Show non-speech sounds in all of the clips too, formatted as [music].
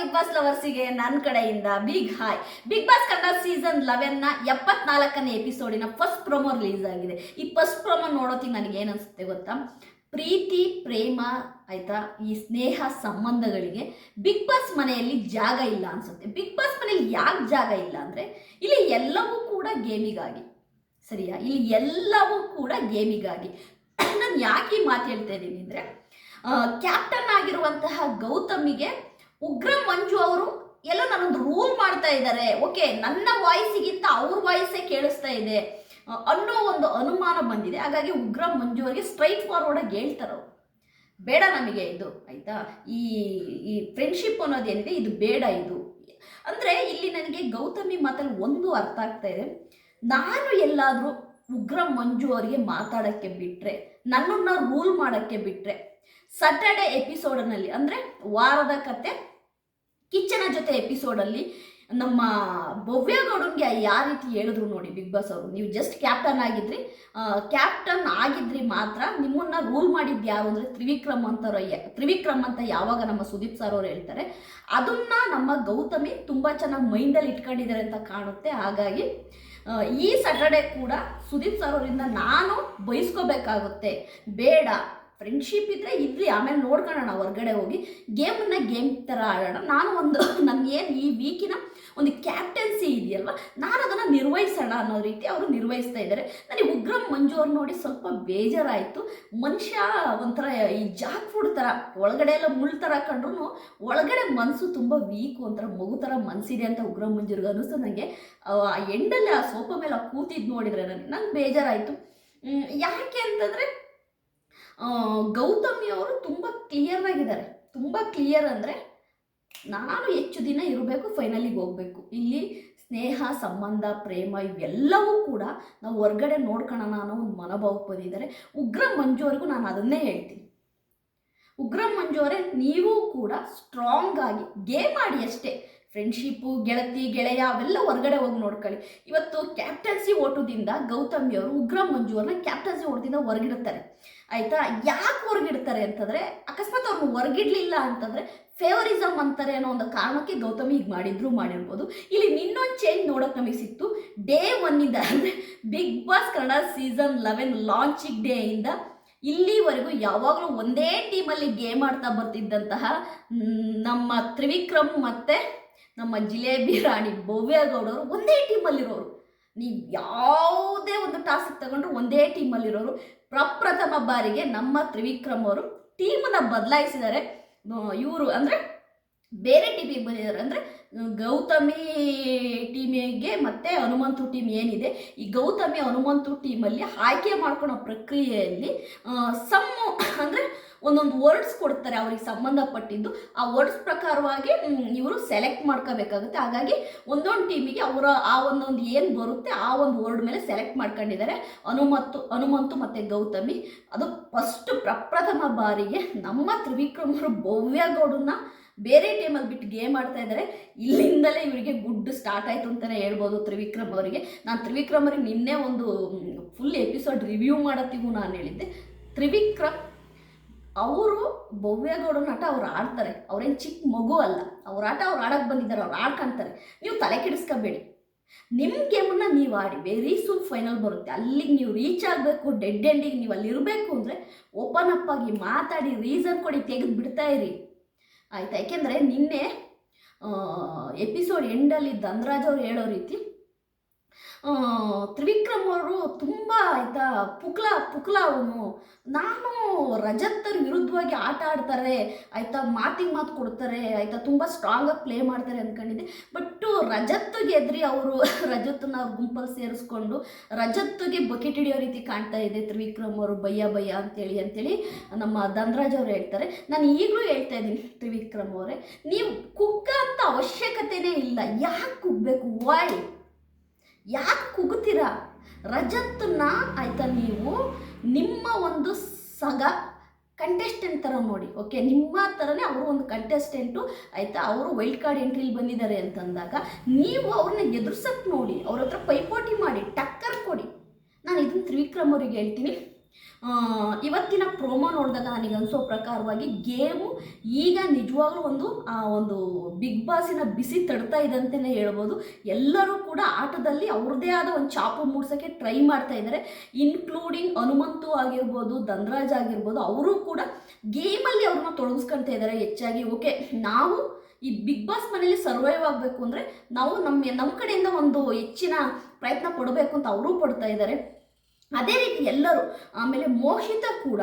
Big boss ಲವರ್ಸಿಗೆ ನನ್ನ ಕಡೆಯಿಂದ big hi big boss Kannada season ಲೆವೆನ್ನ ಎಪ್ಪತ್ನಾಲ್ಕನೇ ಎಪಿಸೋಡಿನ ಫಸ್ಟ್ ಪ್ರೊಮೋ ರಿಲೀಸ್ ಆಗಿದೆ. ಈ ಫಸ್ಟ್ ಪ್ರೊಮೋ ನೋಡೋತಿಗೆ ನನಗೆ ಏನನ್ಸುತ್ತೆ ಅನಿಸುತ್ತೆ ಗೊತ್ತಾ? ಪ್ರೀತಿ, ಪ್ರೇಮ, ಆಯ್ತಾ? ಈ ಸ್ನೇಹ ಸಂಬಂಧಗಳಿಗೆ ಬಿಗ್ ಬಾಸ್ ಮನೆಯಲ್ಲಿ ಜಾಗ ಇಲ್ಲ ಅನ್ಸುತ್ತೆ. ಬಿಗ್ ಬಾಸ್ ಮನೆಯಲ್ಲಿ ಯಾಕೆ ಜಾಗ ಇಲ್ಲ ಅಂದರೆ ಇಲ್ಲಿ ಎಲ್ಲವೂ ಕೂಡ ಗೇಮಿಗಾಗಿ. ಸರಿಯಾ? ಇಲ್ಲಿ ಎಲ್ಲವೂ ಕೂಡ ಗೇಮಿಗಾಗಿ. ನಾನು ಯಾಕೆ ಈ ಮಾತು ಹೇಳ್ತಾ ಇದ್ದೀನಿ ಅಂದರೆ ಕ್ಯಾಪ್ಟನ್ ಆಗಿರುವಂತಹ ಗೌತಮಿಗೆ ಉಗ್ರ ಮಂಜು ಅವರು ಎಲ್ಲ ನನ್ನೊಂದು ರೂಲ್ ಮಾಡ್ತಾ ಇದ್ದಾರೆ. ಓಕೆ ನನ್ನ ವಾಯ್ಸಿಗಿಂತ ಅವ್ರ ವಾಯ್ಸೇ ಕೇಳಿಸ್ತಾ ಇದೆ. ಅನ್ನೋ ಒಂದು ಅನುಮಾನ ಬಂದಿದೆ. ಹಾಗಾಗಿ ಉಗ್ರ ಮಂಜು ಅವರಿಗೆ ಸ್ಟ್ರೈಟ್ ಫಾರ್ವರ್ಡಾಗಿ ಹೇಳ್ತಾರೆ ಅವರು. ಬೇಡ ನಮಗೆ ಇದು, ಆಯಿತಾ? ಈ ಈ ಫ್ರೆಂಡ್ಶಿಪ್ ಅನ್ನೋದೇನಿದೆ ಇದು ಬೇಡ ಇದು. ಅಂದರೆ ಇಲ್ಲಿ ನನಗೆ ಗೌತಮಿ ಮಾತಲ್ಲಿ ಒಂದು ಅರ್ಥ ಆಗ್ತಾ ಇದೆ. ನಾನು ಎಲ್ಲಾದರೂ ಉಗ್ರ ಮಂಜು ಅವರಿಗೆ ಮಾತಾಡೋಕ್ಕೆ ಬಿಟ್ಟರೆ ನನ್ನನ್ನು ರೂಲ್ ಮಾಡೋಕ್ಕೆ ಬಿಟ್ಟರೆ ಸಟರ್ಡೆ ಎಪಿಸೋಡ್ನಲ್ಲಿ ಅಂದರೆ ವಾರದ ಕತೆ ಕಿಚ್ಚನ ಜೊತೆ ಎಪಿಸೋಡಲ್ಲಿ ನಮ್ಮ ಭವ್ಯಗೌಡನ್ಗೆ ಯಾವ ರೀತಿ ಹೇಳಿದ್ರು ನೋಡಿ ಬಿಗ್ ಬಾಸ್ ಅವರು. ನೀವು ಜಸ್ಟ್ ಕ್ಯಾಪ್ಟನ್ ಆಗಿದ್ರಿ. ಕ್ಯಾಪ್ಟನ್ ಆಗಿದ್ರಿ ಮಾತ್ರ ನಿಮ್ಮನ್ನ ರೂಲ್ ಮಾಡಿದ್ದು ಯಾರು ಅಂದರೆ ತ್ರಿವಿಕ್ರಮ್ ಅಂತಾರ ತ್ರಿವಿಕ್ರಮ್ ಅಂತ ಯಾವಾಗ ನಮ್ಮ ಸುದೀಪ್ ಸರ್ ಅವರು ಹೇಳ್ತಾರೆ. ಅದನ್ನ ನಮ್ಮ ಗೌತಮಿ ತುಂಬ ಚೆನ್ನಾಗಿ ಮೈಂಡಲ್ಲಿ ಇಟ್ಕೊಂಡಿದ್ದಾರೆ ಅಂತ ಕಾಣುತ್ತೆ. ಹಾಗಾಗಿ ಈ ಸ್ಯಾಟರ್ಡೆ ಕೂಡ ಸುದೀಪ್ ಸರ್ ಅವರಿಂದ ನಾನು ಬಯಸ್ಕೋಬೇಕಾಗುತ್ತೆ ಬೇಡ. ಫ್ರೆಂಡ್ಶಿಪ್ ಇದ್ದರೆ ಇರಲಿ, ಆಮೇಲೆ ನೋಡ್ಕೊಳ್ಳೋಣ ಹೊರ್ಗಡೆ ಹೋಗಿ. ಗೇಮನ್ನು ಗೇಮ್ ಥರ ಆಡೋಣ. ನಾನು ಒಂದು ನನಗೇನು ಈ ವೀಕಿನ ಒಂದು ಕ್ಯಾಪ್ಟನ್ಸಿ ಇದೆಯಲ್ವ? ನಾನು ಅದನ್ನು ನಿರ್ವಹಿಸೋಣ ಅನ್ನೋ ರೀತಿ ಅವರು ನಿರ್ವಹಿಸ್ತಾ ಇದ್ದಾರೆ ನನಗೆ ಉಗ್ರಂ ಮಂಜು ಅವ್ರು ನೋಡಿ ಸ್ವಲ್ಪ ಬೇಜಾರಾಯಿತು. ಮನುಷ್ಯ ಒಂಥರ ಈ ಜಾಕ್ ಫುಡ್ ಥರ ಒಳಗಡೆ ಎಲ್ಲ ಮುಳ್ಳು ಥರ ಕಂಡ್ರು ಒಳಗಡೆ ಮನಸ್ಸು ತುಂಬ ವೀಕು ಒಂಥರ ಮಗು ಥರ ಮನಸ್ಸಿದೆ ಅಂತ ಉಗ್ರಂ ಮಂಜುರ್ಗ ಅನ್ನಿಸ್ತು ನನಗೆ ಆ ಎಂಡಲ್ಲಿ ಆ ಸೋಫಾ ಮೇಲೆ ಕೂತಿದ್ದು ನೋಡಿದರೆ ನನಗೆ ನಂಗೆ ಬೇಜಾರಾಯಿತು. ಯಾಕೆ ಅಂತಂದರೆ ಗೌತಮಿ ಅವರು ತುಂಬ ಕ್ಲಿಯರ್ ಆಗಿದ್ದಾರೆ. ತುಂಬ ಕ್ಲಿಯರ್ ಅಂದರೆ ನಾನು ಹೆಚ್ಚು ದಿನ ಇರಬೇಕು ಫೈನಲಿಗೆ ಹೋಗಬೇಕು. ಇಲ್ಲಿ ಸ್ನೇಹ, ಸಂಬಂಧ, ಪ್ರೇಮ ಇವೆಲ್ಲವೂ ಕೂಡ ನಾವು ಹೊರ್ಗಡೆ ನೋಡ್ಕೊಳ್ಳೋಣ ಅನ್ನೋ ಒಂದು ಮನೋಭಾವಕ್ಕೆ ಬಂದಿದ್ದಾರೆ. ಉಗ್ರ ಮಂಜುವರೆಗೂ ನಾನು ಅದನ್ನೇ ಹೇಳ್ತೀನಿ. ಉಗ್ರ ಮಂಜು ಅವರೇ ನೀವು ಕೂಡ ಸ್ಟ್ರಾಂಗ್ ಆಗಿ ಗೇಮ್ ಆಡಿ ಅಷ್ಟೇ. ಫ್ರೆಂಡ್ಶಿಪ್ಪು ಗೆಳತಿ, ಗೆಳೆಯ ಅವೆಲ್ಲ ಹೊರಗಡೆ ಹೋಗಿ ನೋಡ್ಕೊಳ್ಳಿ. ಇವತ್ತು ಕ್ಯಾಪ್ಟನ್ಸಿ ಓಟದಿಂದ ಗೌತಮಿಯವರು ಉಗ್ರ ಮಂಜು ಅವ್ರನ್ನ ಕ್ಯಾಪ್ಟನ್ಸಿ ಓಟದಿಂದ ಹೊರಗಿಡ್ತಾರೆ. ಆಯ್ತಾ? ಯಾಕೆ ಹೊರಗಿಡ್ತಾರೆ ಅಂತಂದರೆ, ಅಕಸ್ಮಾತ್ ಅವ್ರನ್ನ ಹೊರಗಿಡ್ಲಿಲ್ಲ ಅಂತಂದರೆ ಫೇವರಿಸಮ್ ಅಂತಾರೆ ಅನ್ನೋ ಒಂದು ಕಾರಣಕ್ಕೆ ಗೌತಮಿ ಈಗ ಮಾಡಿದ್ರು ಮಾಡಿರ್ಬೋದು. ಇಲ್ಲಿ ಇನ್ನೊಂದು ಚೇಂಜ್ ನೋಡೋಕೆ ನಮಗೆ ಸಿಕ್ತು. ಡೇ ಒನ್ನಿಂದ ಅಂದರೆ big boss Kannada season eleven launching ಡೇಯಿಂದ ಇಲ್ಲಿವರೆಗೂ ಯಾವಾಗಲೂ ಒಂದೇ ಟೀಮಲ್ಲಿ ಗೇಮ್ ಆಡ್ತಾ ಬರ್ತಿದ್ದಂತಹ ನಮ್ಮ ತ್ರಿವಿಕ್ರಮ್ ಮತ್ತು ನಮ್ಮ ಜಿಲೇಬಿ ರಾಣಿ ಭವ್ಯಗೌಡರು ಒಂದೇ ಟೀಮಲ್ಲಿರೋರು ನೀವು ಯಾವುದೇ ಒಂದು ಟಾಸ್ಕ್ ತಗೊಂಡ್ರು ಒಂದೇ ಟೀಮಲ್ಲಿರೋರು ಪ್ರಪ್ರಥಮ ಬಾರಿಗೆ ನಮ್ಮ ತ್ರಿವಿಕ್ರಮ್ ಅವರು ಟೀಮನ್ನ ಬದಲಾಯಿಸಿದ್ದಾರೆ. ಇವರು ಅಂದರೆ ಬೇರೆ ಟೀಮಿಗೆ ಬಂದಿದ್ದಾರೆ. ಅಂದರೆ ಗೌತಮಿ ಟೀಮಿಗೆ ಮತ್ತು ಹನುಮಂತು ಟೀಮ್ ಏನಿದೆ, ಈ ಗೌತಮಿ ಹನುಮಂತು ಟೀಮಲ್ಲಿ ಆಯ್ಕೆ ಮಾಡ್ಕೊಳ್ಳೋ ಪ್ರಕ್ರಿಯೆಯಲ್ಲಿ ಸಮ್, ಅಂದರೆ ಒಂದೊಂದು ವರ್ಡ್ಸ್ ಕೊಡ್ತಾರೆ ಅವ್ರಿಗೆ ಸಂಬಂಧಪಟ್ಟಿದ್ದು. ಆ ವರ್ಡ್ಸ್ ಪ್ರಕಾರವಾಗಿ ಇವರು ಸೆಲೆಕ್ಟ್ ಮಾಡ್ಕೋಬೇಕಾಗುತ್ತೆ. ಹಾಗಾಗಿ ಒಂದೊಂದು ಟೀಮಿಗೆ ಅವರ ಆ ಒಂದೊಂದು ಏನು ಬರುತ್ತೆ, ಆ ಒಂದು ವರ್ಡ್ ಮೇಲೆ ಸೆಲೆಕ್ಟ್ ಮಾಡ್ಕೊಂಡಿದ್ದಾರೆ. ಹನುಮಂತು ಹನುಮಂತು ಮತ್ತು ಗೌತಮಿ. ಅದು ಫಸ್ಟ್ ಪ್ರಪ್ರಥಮ ಬಾರಿಗೆ ನಮ್ಮ ತ್ರಿವಿಕ್ರಮರು ಭವ್ಯಗೌಡನ್ನ ಬೇರೆ ಟೀಮಲ್ಲಿ ಬಿಟ್ಟು ಗೇಮ್ ಆಡ್ತಾ ಇದ್ದಾರೆ ಇಲ್ಲಿಂದಲೇ ಇವರಿಗೆ ಗುಡ್ ಸ್ಟಾರ್ಟ್ ಆಯಿತು ಅಂತಲೇ ಹೇಳ್ಬೋದು ತ್ರಿವಿಕ್ರಮ್ ಅವರಿಗೆ. ನಾನು ತ್ರಿವಿಕ್ರಮ್ ಅವರಿಗೆ ನಿನ್ನೆ ಒಂದು ಫುಲ್ ಎಪಿಸೋಡ್ ರಿವ್ಯೂ ಮಾಡತ್ತಿಗೂ ನಾನು ಹೇಳಿದ್ದೆ. ತ್ರಿವಿಕ್ರಮ್, ಅವರು ಭವ್ಯಗೌಡನ ಆಟ ಅವ್ರು ಆಡ್ತಾರೆ. ಅವ್ರೇನು ಚಿಕ್ಕ ಮಗು ಅಲ್ಲ, ಅವ್ರ ಆಟ ಅವ್ರು ಆಡಕ್ಕೆ ಬಂದಿದ್ದಾರೆ, ಅವ್ರು ಆಡ್ಕೊಂತಾರೆ ನೀವು ತಲೆ ಕೆಡಿಸ್ಕೋಬೇಡಿ. ನಿಮ್ಮ ಗೇಮನ್ನು ನೀವು ಆಡಿ ವೆರಿ ಸೂನ್ ಫೈನಲ್ ಬರುತ್ತೆ. ಅಲ್ಲಿಗೆ ನೀವು ರೀಚ್ ಆಗಬೇಕು ಡೆಡ್ ಎಂಡಿಗೆ ನೀವು ಅಲ್ಲಿ ಇರಬೇಕು ಅಂದರೆ ಓಪನ್ ಅಪ್ ಆಗಿ ಮಾತಾಡಿ ರೀಸನ್ ಕೊಡಿ, ತೆಗೆದು ಬಿಡ್ತಾ ಇರಿ. ಆಯ್ತಾ? ಯಾಕೆಂದರೆ ನಿನ್ನೆ ಎಪಿಸೋಡ್ ಎಂಡಲ್ಲಿ ಧನ್ರಾಜ್ ಅವ್ರು ಹೇಳೋ ರೀತಿ ತ್ರಿವಿಕ್ರಮ್ ಅವರು ತುಂಬ ಆಯಿತಾ ಪುಕ್ಲ ಪುಕ್ಲ ಅವನು. ನಾನು ರಜತ್ತರ್ ವಿರುದ್ಧವಾಗಿ ಆಟ ಆಡ್ತಾರೆ, ಆಯಿತಾ ಮಾತಿಗೆ ಮಾತು ಕೊಡ್ತಾರೆ, ಆಯಿತಾ ತುಂಬ ಸ್ಟ್ರಾಂಗಾಗಿ ಪ್ಲೇ ಮಾಡ್ತಾರೆ ಅಂದ್ಕೊಂಡಿದ್ದೆ ಬಟ್ಟು ರಜತ್ಗೆ ಎದ್ರಿ ಅವರು [laughs] ರಜತ್ನ ಅವ್ರ ಗುಂಪಲ್ಲಿ ಸೇರಿಸ್ಕೊಂಡು ರಜತ್ಗೆ ಬಕೆಟ್ ಹಿಡಿಯೋ ರೀತಿ ಕಾಣ್ತಾ ಇದೆ ತ್ರಿವಿಕ್ರಮ್ ಅವರು ಭಯ ಭಯ ಅಂತೇಳಿ ಅಂತೇಳಿ ನಮ್ಮ ಧನ್ರಾಜ್ ಅವರು ಹೇಳ್ತಾರೆ. ನಾನು ಈಗಲೂ ಹೇಳ್ತಾ ಇದ್ದೀನಿ ತ್ರಿವಿಕ್ರಮ್ ಅವರೇ, ನೀವು ಕುಕ್ಕ ಅಂತ ಅವಶ್ಯಕತೆನೇ ಇಲ್ಲ. ಯಾಕೆ ಕುಗ್ಬೇಕು ವಾಯ್ ಯಾಕೆ ಕುಗ್ತೀರಾ ರಜತ್ನ ಆಯ್ತಾ ನೀವು ನಿಮ್ಮ ಒಂದು ಸಗ ಕಂಟೆಸ್ಟೆಂಟ್ ಥರ ನೋಡಿ ಓಕೆ ನಿಮ್ಮ ಥರನೇ ಅವರು ಒಂದು ಕಂಟೆಸ್ಟೆಂಟು ಆಯಿತಾ? ಅವರು ವೈಲ್ಡ್ ಕಾರ್ಡ್ ಎಂಟ್ರಿಲಿ ಬಂದಿದ್ದಾರೆ ಅಂತಂದಾಗ ನೀವು ಅವ್ರನ್ನ ಎದುರ್ಸಕ್ಕೆ ನೋಡಿ, ಅವ್ರ ಹತ್ರ ಪೈಪೋಟಿ ಮಾಡಿ, ಟಕ್ಕರ್ ಕೊಡಿ. ನಾನು ಇದನ್ನು ತ್ರಿವಿಕ್ರಮ್ ಅವ್ರಿಗೆ ಹೇಳ್ತೀನಿ. ಇವತ್ತಿನ ಪ್ರೋಮೋ ನೋಡಿದಾಗ ನನಗೆ ಅನಿಸೋ ಪ್ರಕಾರವಾಗಿ ಗೇಮು ಈಗ ನಿಜವಾಗ್ಲೂ ಒಂದು ಒಂದು ಬಿಗ್ ಬಾಸಿನ ಬಿಸಿ ತಡ್ತಾ ಇದೆ ಅಂತಲೇ ಹೇಳ್ಬೋದು. ಎಲ್ಲರೂ ಕೂಡ ಆಟದಲ್ಲಿ ಅವ್ರದ್ದೇ ಆದ ಒಂದು ಚಾಪು ಮೂಡ್ಸೋಕ್ಕೆ ಟ್ರೈ ಮಾಡ್ತಾ ಇದ್ದಾರೆ. ಇನ್ಕ್ಲೂಡಿಂಗ್ ಹನುಮಂತು ಆಗಿರ್ಬೋದು, ಧನ್ರಾಜ್ ಆಗಿರ್ಬೋದು, ಅವರು ಕೂಡ ಗೇಮಲ್ಲಿ ಅವ್ರನ್ನ ತೊಡಗಿಸ್ಕೊಳ್ತಾ ಇದ್ದಾರೆ ಹೆಚ್ಚಾಗಿ. ಓಕೆ ನಾವು ಈ ಬಿಗ್ ಬಾಸ್ ಮನೆಯಲ್ಲಿ ಸರ್ವೈವ್ ಆಗಬೇಕು ಅಂದರೆ ನಾವು ನಮ್ಮ ನಮ್ಮ ಕಡೆಯಿಂದ ಒಂದು ಹೆಚ್ಚಿನ ಪ್ರಯತ್ನ ಪಡಬೇಕು ಅಂತ ಅವರೂ ಪಡ್ತಾ ಇದ್ದಾರೆ. ಅದೇ ರೀತಿ ಎಲ್ಲರೂ ಆಮೇಲೆ ಮೋಕ್ಷಿತ ಕೂಡ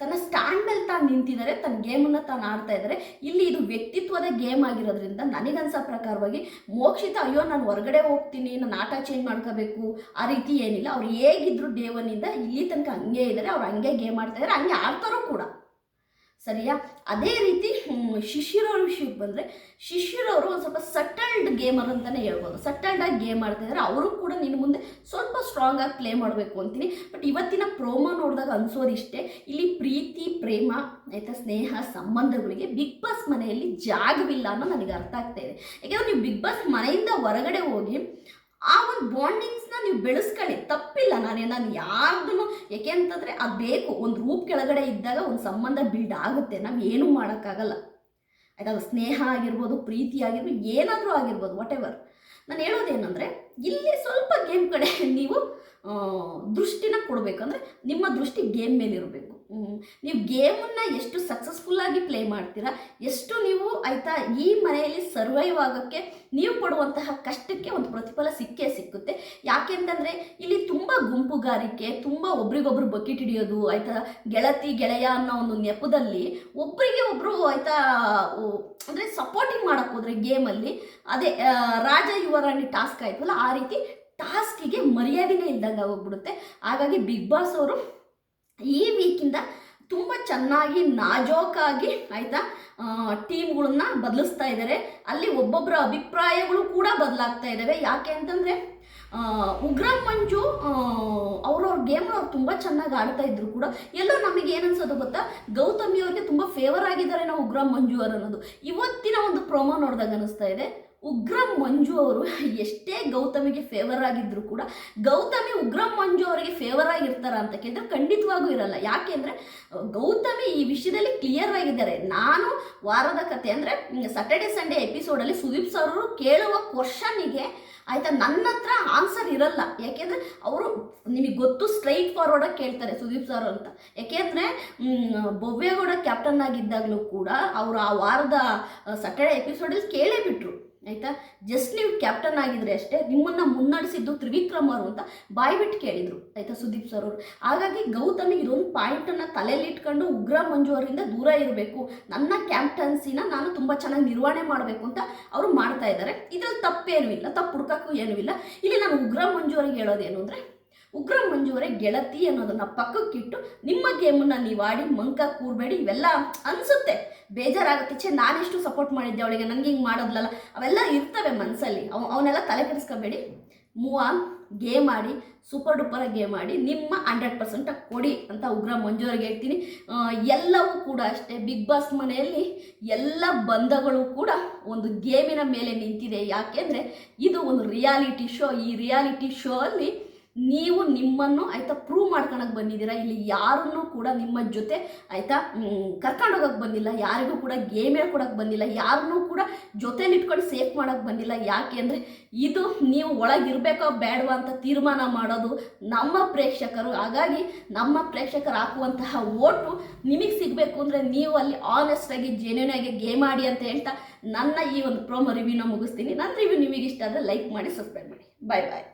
ತನ್ನ ಸ್ಟ್ಯಾಂಡ್ ಮೇಲೆ ತಾನು ನಿಂತಿದ್ದಾರೆ, ತನ್ನ ಗೇಮನ್ನು ತಾನು ಆಡ್ತಾ ಇದ್ದಾರೆ. ಇಲ್ಲಿ ಇದು ವ್ಯಕ್ತಿತ್ವದ ಗೇಮ್ ಆಗಿರೋದ್ರಿಂದ ನನಗನ್ಸೋ ಪ್ರಕಾರವಾಗಿ ಮೋಕ್ಷಿತ, ಅಯ್ಯೋ ನಾನು ಹೊರಗಡೆ ಹೋಗ್ತೀನಿ ನಾನು ಆಟ ಚೇಂಜ್ ಮಾಡ್ಕೋಬೇಕು, ಆ ರೀತಿ ಏನಿಲ್ಲ. ಅವ್ರು ಹೇಗಿದ್ರು ಡೇ ಇಲ್ಲಿ ತನಕ ಹಂಗೆ ಇದ್ದಾರೆ, ಅವ್ರು ಹಂಗೆ ಗೇಮ್ ಆಡ್ತಾ ಇದ್ದಾರೆ, ಹಂಗೆ ಆಡ್ತಾರೋ ಕೂಡ. ಸರಿಯಾ? ಅದೇ ರೀತಿ ಶಿಶಿರೋರ ವಿಷಯಕ್ಕೆ ಬಂದರೆ ಶಿಶಿರವರು ಒಂದು ಸ್ವಲ್ಪ ಸಟಲ್ಡ್ ಗೇಮರ್ ಅಂತಲೇ ಹೇಳ್ಬೋದು. ಆಗಿ ಗೇಮ್ ಆಡ್ತಿದ್ದಾರೆ ಅವರು ಕೂಡ ನಿನ್ನ ಮುಂದೆ ಸ್ವಲ್ಪ ಸ್ಟ್ರಾಂಗ್ ಆಗಿ ಪ್ಲೇ ಮಾಡಬೇಕು ಅಂತೀನಿ. ಬಟ್ ಇವತ್ತಿನ ಪ್ರೋಮೋ ನೋಡಿದಾಗ ಅನ್ಸೋದಿಷ್ಟೇ ಇಲ್ಲಿ ಪ್ರೀತಿ, ಪ್ರೇಮ, ಆಯ್ತಾ, ಸ್ನೇಹ, ಸಂಬಂಧಗಳಿಗೆ ಬಿಗ್ ಬಾಸ್ ಮನೆಯಲ್ಲಿ ಜಾಗವಿಲ್ಲ ಅನ್ನೋ ನನಗೆ ಅರ್ಥ ಆಗ್ತಾ ಇದೆ. ಯಾಕೆಂದ್ರೆ ನೀವು ಬಿಗ್ ಬಾಸ್ ಮನೆಯಿಂದ ಹೊರಗಡೆ ಹೋಗಿ ಆ ಒಂದು ಬಾಂಡಿಂಗ್ಸ್ನ ನೀವು ಬೆಳೆಸ್ಕೊಳ್ಳಿ. ತಪ್ಪಿಲ್ಲ ನಾನೇ, ನಾನು ಯಾರ್ದು ಯಾಕೆ ಅಂತಂದರೆ ಅದು ಬೇಕು. ಒಂದು ರೂಪ್ ಕೆಳಗಡೆ ಇದ್ದಾಗ ಒಂದು ಸಂಬಂಧ ಬಿಲ್ಡ್ ಆಗುತ್ತೆ. ನಾವು ಏನೂ ಮಾಡೋಕ್ಕಾಗಲ್ಲ. ಅದು ಸ್ನೇಹ ಆಗಿರ್ಬೋದು, ಪ್ರೀತಿ ಆಗಿರ್ಬೋದು, ಏನಾದರೂ ಆಗಿರ್ಬೋದು ವಾಟ್ ಎವರ್ ನಾನು ಹೇಳೋದೇನೆಂದರೆ, ಇಲ್ಲಿ ಸ್ವಲ್ಪ ಗೇಮ್ ಕಡೆ [laughs] ನೀವು ದೃಷ್ಟಿನ ಕೊಡಬೇಕಂದ್ರೆ ನಿಮ್ಮ ದೃಷ್ಟಿ ಗೇಮ್ ಮೇಲೆ ಇರಬೇಕು ನೀವು ಗೇಮನ್ನು ಎಷ್ಟು ಸಕ್ಸಸ್ಫುಲ್ಲಾಗಿ ಪ್ಲೇ ಮಾಡ್ತೀರಾ, ಎಷ್ಟು ನೀವು ಆಯಿತಾ ಈ ಮನೆಯಲ್ಲಿ ಸರ್ವೈವ್ ಆಗೋಕ್ಕೆ ನೀವು ಪಡುವಂತಹ ಕಷ್ಟಕ್ಕೆ ಒಂದು ಪ್ರತಿಫಲ ಸಿಕ್ಕೇ ಸಿಕ್ಕುತ್ತೆ. ಯಾಕೆ ಅಂತಂದರೆ, ಇಲ್ಲಿ ತುಂಬ ಗುಂಪುಗಾರಿಕೆ, ತುಂಬ ಒಬ್ರಿಗೊಬ್ರು ಬಕೆಟ್ ಹಿಡಿಯೋದು, ಆಯಿತಾ, ಗೆಳತಿ, ಗೆಳೆಯ ಅನ್ನೋ ಒಂದು ನೆಪದಲ್ಲಿ ಒಬ್ಬರಿಗೆ ಒಬ್ಬರು ಆಯಿತಾ ಅಂದರೆ ಸಪೋರ್ಟಿಂಗ್ ಮಾಡೋಕ್ಕೆ ಹೋದ್ರೆ ಗೇಮಲ್ಲಿ, ಅದೇ ರಾಜ ಯುವರಾಣಿ ಟಾಸ್ಕ್ ಆಯಿತಲ್ಲ, ಆ ರೀತಿ ಟಾಸ್ಕಿಗೆ ಮರ್ಯಾದೆನೇ ಇಲ್ದಂಗೆ ಹೋಗ್ಬಿಡುತ್ತೆ ಹಾಗಾಗಿ ಬಿಗ್ ಬಾಸ್ ಅವರು ಈ ವೀಕಿಂದ ತುಂಬ ಚೆನ್ನಾಗಿ ನಾಜೋಕಾಗಿ ಆಯಿತಾ ಟೀಮ್ಗಳನ್ನ ಬದಲಿಸ್ತಾ ಇದ್ದಾರೆ. ಅಲ್ಲಿ ಒಬ್ಬೊಬ್ಬರ ಅಭಿಪ್ರಾಯಗಳು ಕೂಡ ಬದಲಾಗ್ತಾ ಇದ್ದಾವೆ. ಯಾಕೆ ಅಂತಂದರೆ ಉಗ್ರ ಮಂಜು ಅವ್ರವ್ರ ಗೇಮ್ ಅವ್ರು ತುಂಬ ಚೆನ್ನಾಗಿ ಆಡ್ತಾ ಇದ್ರು ಕೂಡ. ಎಲ್ಲೋ ನಮಗೆ ಏನನ್ಸೋದು ಗೊತ್ತಾ? ಗೌತಮಿ ಅವ್ರಿಗೆ ತುಂಬ ಫೇವರ್ ಆಗಿದ್ದಾರೆ ನಾವು ಉಗ್ರ ಮಂಜು ಅವರು ಅನ್ನೋದು. ಇವತ್ತಿನ ಒಂದು ಪ್ರೊಮೋ ನೋಡಿದಾಗ ಅನಿಸ್ತಾ ಇದೆ. ಉಗ್ರಂ ಮಂಜು ಅವರು [laughs] ಎಷ್ಟೇ ಗೌತಮಿಗೆ ಫೇವರ್ ಆಗಿದ್ರು ಕೂಡ ಗೌತಮಿ ಉಗ್ರ ಮಂಜು ಅವರಿಗೆ ಫೇವರ್ ಆಗಿರ್ತಾರ ಅಂತ ಕೇಳಿದ್ರೆ ಖಂಡಿತವಾಗೂ ಇರಲ್ಲ. ಯಾಕೆಂದ್ರೆ ಗೌತಮಿ ಈ ವಿಷಯದಲ್ಲಿ ಕ್ಲಿಯರ್ ಆಗಿದ್ದಾರೆ. ನಾನು ವಾರದ ಕತೆ ಅಂದರೆ ಸಾಟರ್ಡೆ ಸಂಡೇ ಎಪಿಸೋಡಲ್ಲಿ ಸುದೀಪ್ ಸರ್ ಕೇಳುವ ಕ್ವಶನಿಗೆ ಆಯ್ತಾ, ನನ್ನ ಹತ್ರ ಆನ್ಸರ್ ಇರಲ್ಲ. ಯಾಕೆಂದರೆ ಅವರು ನಿಮಗೆ ಗೊತ್ತು ಸ್ಟ್ರೈಟ್ ಫಾರ್ವರ್ಡಾಗಿ ಕೇಳ್ತಾರೆ ಸುದೀಪ್ ಸರ್ ಅಂತ. ಯಾಕೆಂದರೆ ಬೊವ್ವೇಗೌಡ ಕ್ಯಾಪ್ಟನ್ ಆಗಿದ್ದಾಗಲೂ ಕೂಡ ಅವರು ಆ ವಾರದ ಸಟರ್ಡೆ ಎಪಿಸೋಡಲ್ಲಿ ಕೇಳೇ ಬಿಟ್ರು. ಆಯಿತಾ? ಜಸ್ಟ್ ನೀವು ಕ್ಯಾಪ್ಟನ್ ಆಗಿದ್ರೆ ಅಷ್ಟೇ ನಿಮ್ಮನ್ನು ಮುನ್ನಡೆಸಿದ್ದು ತ್ರಿವಿಕ್ರಮ್ ಅವರು ಅಂತ ಬಾಯಿ ಬಿಟ್ಟು ಕೇಳಿದರು, ಆಯಿತಾ ಸುದೀಪ್ ಸರ್ ಅವರು. ಹಾಗಾಗಿ ಗೌತಮಿ ಇದೊಂದು ಪಾಯಿಂಟನ್ನು ತಲೆಯಲ್ಲಿ ಇಟ್ಕೊಂಡು ಉಗ್ರ ಮಂಜು ಅವರಿಂದ ದೂರ ಇರಬೇಕು. ನನ್ನ ಕ್ಯಾಪ್ಟನ್ಸಿನ ನಾನು ತುಂಬ ಚೆನ್ನಾಗಿ ನಿರ್ವಹಣೆ ಮಾಡಬೇಕು ಅಂತ ಅವರು ಮಾಡ್ತಾ ಇದ್ದಾರೆ. ಇದರಲ್ಲಿ ತಪ್ಪೇನೂ ಇಲ್ಲ, ತಪ್ಪು ಹುಡ್ಕಕ್ಕೂ ಏನೂ ಇಲ್ಲ. ಇಲ್ಲಿ ನಾನು ಉಗ್ರ ಮಂಜು ಅವರಿಗೆ ಹೇಳೋದೇನು ಅಂದರೆ ಉಗ್ರ ಮಂಜುವರೆ ಗೆಳತಿ ಅನ್ನೋದನ್ನ ಪಕ್ಕಕ್ಕಿಟ್ಟು ನಿಮ್ಮ ಗೇಮನ್ನ ನೀವು ಆಡಿ ಮಂಕ, ಕೂರಬೇಡಿ, ಇವೆಲ್ಲ ಅನಿಸುತ್ತೆ. ಬೇಜಾರಾಗುತ್ತೆ. ಛೇ, ನಾನೆಷ್ಟು ಸಪೋರ್ಟ್ ಮಾಡಿದ್ದೆ ಅವಳಿಗೆ. ನನಗೆ ಹಿಂಗೆ ಮಾಡೋದ್ಲಲ್ಲ. ಅವೆಲ್ಲ ಇರ್ತವೆ ಮನಸ್ಸಲ್ಲಿ ಅವ್ ಅವನ್ನೆಲ್ಲ ತಲೆ ಕೆಡಿಸ್ಕೋಬೇಡಿ. ಮೂವ ಗೇಮ್ ಆಡಿ ಸೂಪರ್ ಡೂಪರ್ ಗೇಮ್ ಆಡಿ, ನಿಮ್ಮ ಹಂಡ್ರೆಡ್ ಪರ್ಸೆಂಟ್ ಕೊಡಿ ಅಂತ ಉಗ್ರ ಮಂಜುವರಿಗೆ ಹೇಳ್ತೀನಿ. ಎಲ್ಲವೂ ಕೂಡ ಅಷ್ಟೇ. ಬಿಗ್ ಬಾಸ್ ಮನೆಯಲ್ಲಿ ಎಲ್ಲ ಬಂಧಗಳು ಕೂಡ ಒಂದು ಗೇಮಿನ ಮೇಲೆ ನಿಂತಿದೆ. ಯಾಕೆಂದರೆ ಇದು ಒಂದು ರಿಯಾಲಿಟಿ ಶೋ. ಈ ರಿಯಾಲಿಟಿ ಶೋ ಅಲ್ಲಿ ನೀವು ನಿಮ್ಮನ್ನು ಆಯ್ತಾ ಪ್ರೂವ್ ಮಾಡ್ಕೊಳಕ್ಕೆ ಬಂದಿದ್ದೀರಾ? ಇಲ್ಲಿ ಯಾರನ್ನು ಕೂಡ ನಿಮ್ಮ ಜೊತೆ ಆಯ್ತಾ ಕರ್ಕೊಂಡು ಹೋಗಕ್ಕೆ ಬಂದಿಲ್ಲ, ಯಾರಿಗೂ ಕೂಡ ಗೇಮ್ ಹೇಳ್ಕೊಡಕ್ ಬಂದಿಲ್ಲ, ಯಾರನ್ನೂ ಕೂಡ ಜೊತೆಲಿ ಇಟ್ಕೊಂಡು ಸೇಫ್ ಮಾಡೋಕ್ಕೆ ಬಂದಿಲ್ಲ. ಯಾಕೆ ಅಂದರೆ ಇದು ನೀವು ಒಳಗಿರಬೇಕೋ ಬೇಡವಾ ಅಂತ ತೀರ್ಮಾನ ಮಾಡೋದು ನಮ್ಮ ಪ್ರೇಕ್ಷಕರು. ಹಾಗಾಗಿ ನಮ್ಮ ಪ್ರೇಕ್ಷಕರು ಹಾಕುವಂತಹ ಓಟು ನಿಮಗೆ ಸಿಗಬೇಕು ಅಂದರೆ ನೀವು ಅಲ್ಲಿ ಆನೆಸ್ಟಾಗಿ ಜೆನ್ಯೂನ್ ಆಗಿ ಗೇಮ್ ಆಡಿ ಅಂತ ಹೇಳ್ತಾ ನನ್ನ ಈ ಒಂದು ಪ್ರೋಮೋ ರಿವ್ಯೂನ ಮುಗಿಸ್ತೀನಿ. ನನ್ನ ರಿವ್ಯೂ ನಿಮಗೆ ಇಷ್ಟ ಆದರೆ ಲೈಕ್ ಮಾಡಿ ಸಬ್ಸ್ಕ್ರೈಬ್ ಮಾಡಿ. ಬಾಯ್ ಬಾಯ್